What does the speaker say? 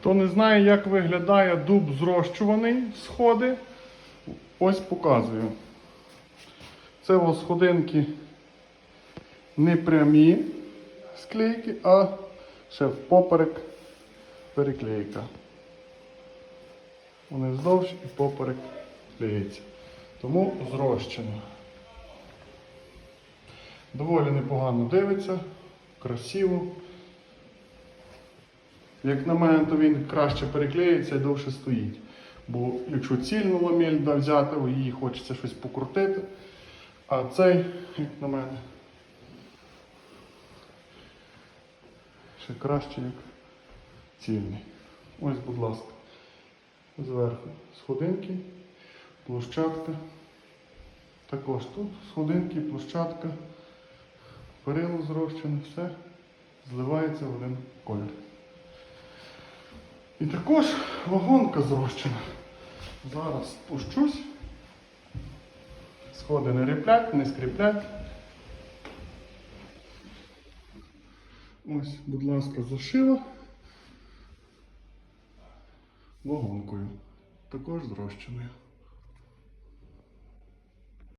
Хто не знає, як виглядає дуб зрощуваний сходи, ось показую. Це ось сходинки не прямі склейки, а ще впоперек переклейка. Вони вздовж і поперек клеїться. Тому зрощено. Доволі непогано дивиться, красиво. Як на мене, то він краще переклеїться і довше стоїть. Бо якщо цільну ламель да, взяти, її хочеться щось покрутити. А цей, як на мене, ще краще, як цільний. Ось, будь ласка, зверху сходинки, площадка. Також тут сходинки, площадка, перило зрощене, все зливається в один колір. І також вагонка зрощена. Зараз спущусь. Сходи не ріплять, не скріплять. Ось, будь ласка, зашила вагонкою. Також зрощеною.